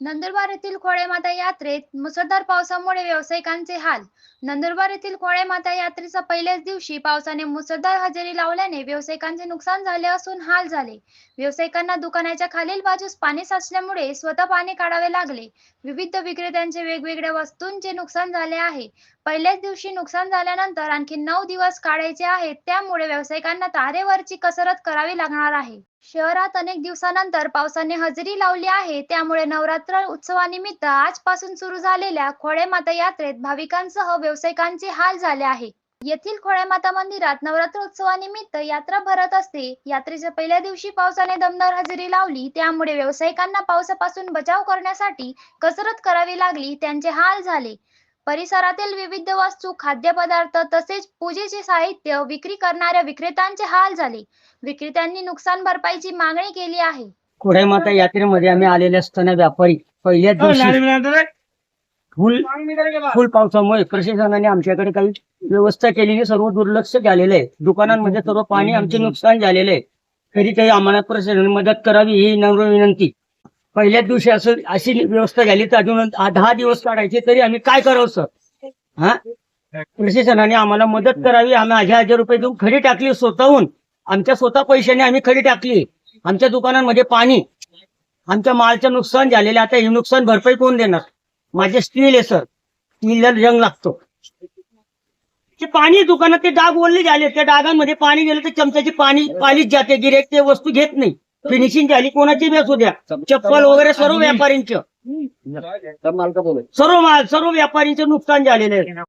नंदुरबार येथील खोळेमाता यात्रेत मुसळधार पावसामुळे व्यावसायिकांचे हाल. नंदुरबार येथील खोळेमाता यात्रेच्या पहिल्याच दिवशी पावसाने मुसळधार हजेरी लावल्याने व्यावसायिकांचे नुकसान झाले असून हाल झाले. व्यावसायिकांना दुकानाच्या खालील बाजूस पाणी साचल्यामुळे स्वतः पाणी काढावे लागले. विविध विक्रेत्यांचे वेगवेगळ्या वस्तूंचे नुकसान झाले आहे. पहिल्याच दिवशी नुकसान झाल्यानंतर आणखी नऊ दिवस काढायचे आहेत त्यामुळे व्यावसायिकांना तारेवरची कसरत करावी लागणार आहे. शहरात अनेक दिवसानंतर पावसाने हजेरी लावली आहे. त्यामुळे नवरात्र उत्सवानिमित्त आजपासून सुरू झालेल्या खोळेमाता यात्रेत भाविकांसह व्यावसायिकांचे हाल झाले आहे. येथील खोळेमाता मंदिरात नवरात्र उत्सवानिमित्त यात्रा भरत असते. यात्रेच्या पहिल्या दिवशी पावसाने दमदार हजेरी लावली. त्यामुळे व्यावसायिकांना पावसापासून बचाव करण्यासाठी कसरत करावी लागली. त्यांचे हाल झाले. परिसरातील विविध वस्तू खाद्यपदार्थ तसेच पूजेचे साहित्य विक्री करणाऱ्या विक्रेत्यांचे हाल झाले. विक्रेत्यांनी नुकसान भरपाईची मागणी केली आहे. माता यात्रेमध्ये आम्ही आलेले असताना व्यापारी पहिल्याच दिवशी फुल फुल पावसामुळे प्रशासनाने आमच्याकडे काही व्यवस्था केलेली सर्व दुर्लक्ष झालेलं आहे. दुकानांमध्ये सर्व पाणी आमचे नुकसान झालेलं आहे. तरी काही आम्हाला प्रशासनाने मदत करावी ही नम्र विनंती. पहिल्याच दिवशी असं अशी व्यवस्था झाली तर अजून दहा दिवस काढायचे तरी आम्ही काय करावं सर? हा? प्रशासनाने आम्हाला मदत करावी आम्ही हजार हजार रुपये देऊन खडी टाकली स्वतःहून. आमच्या स्वतः पैशाने आम्ही खडी टाकली. आमच्या दुकानांमध्ये पाणी आमच्या मालचं नुकसान झालेलं आता हे नुकसान भरपाई कोण देणार? माझे स्टील आहे सर. स्टीलला रंग लागतो. ते पाणी दुकानात ते डाग ओढले झाले. त्या डागांमध्ये पाणी गेलं तर चमच्याची पाणी पालीच जाते. गिरेक ते वस्तू घेत नाही. फिनिशिंग झाली कोणाची बी असू द्या? चप्पल वगैरे सर्व व्यापाऱ्यांचं सर्व माल सर्व व्यापाऱ्यांचे नुकसान झालेले आहे.